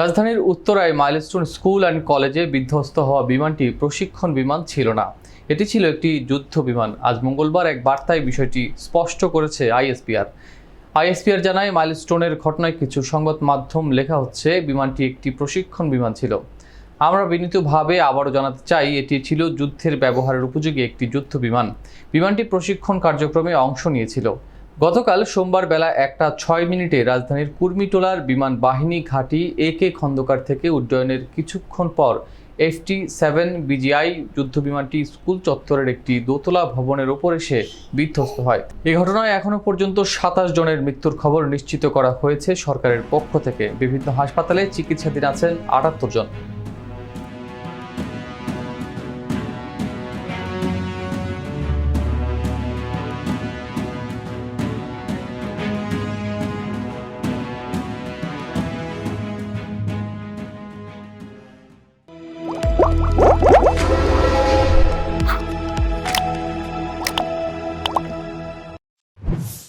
রাজধানীর উত্তরায় milestone school and কলেজে বিধ্বস্ত হওয়া বিমানটি প্রশিক্ষণ বিমান ছিল না। এটি ছিল একটি যুদ্ধ বিমান। আজ মঙ্গলবার এক বার্তায় বিষয়টি স্পষ্ট করেছে আইএসপিআর। আইএসপিআর জানায়, মাইলস্টোনের ঘটনায় কিছু সংবাদ মাধ্যম লেখা হচ্ছে, বিমানটি একটি প্রশিক্ষণ বিমান ছিল। আমরা বিনীতভাবে আবারও জানাতে চাই, এটি ছিল যুদ্ধের ব্যবহারের উপযোগী একটি যুদ্ধ বিমান। বিমানটি প্রশিক্ষণ কার্যক্রমে অংশ নিয়েছিল। গতকাল সোমবার বেলা একটা ছয় মিনিটে রাজধানীর কুর্মিটোলার বিমান বাহিনী ঘাঁটি এ কে খন্দকার থেকে উড্ডয়নের কিছুক্ষণ পর এফটি সেভেন বিজিআই যুদ্ধ বিমানটি স্কুল চত্বরের একটি দোতলা ভবনের ওপর এসে বিধ্বস্ত হয়। এই ঘটনায় এখনও পর্যন্ত সাতাশ জনের মৃত্যুর খবর নিশ্চিত করা হয়েছে সরকারের পক্ষ থেকে। বিভিন্ন হাসপাতালে চিকিৎসাধীন আছেন আটাত্তর জন। Música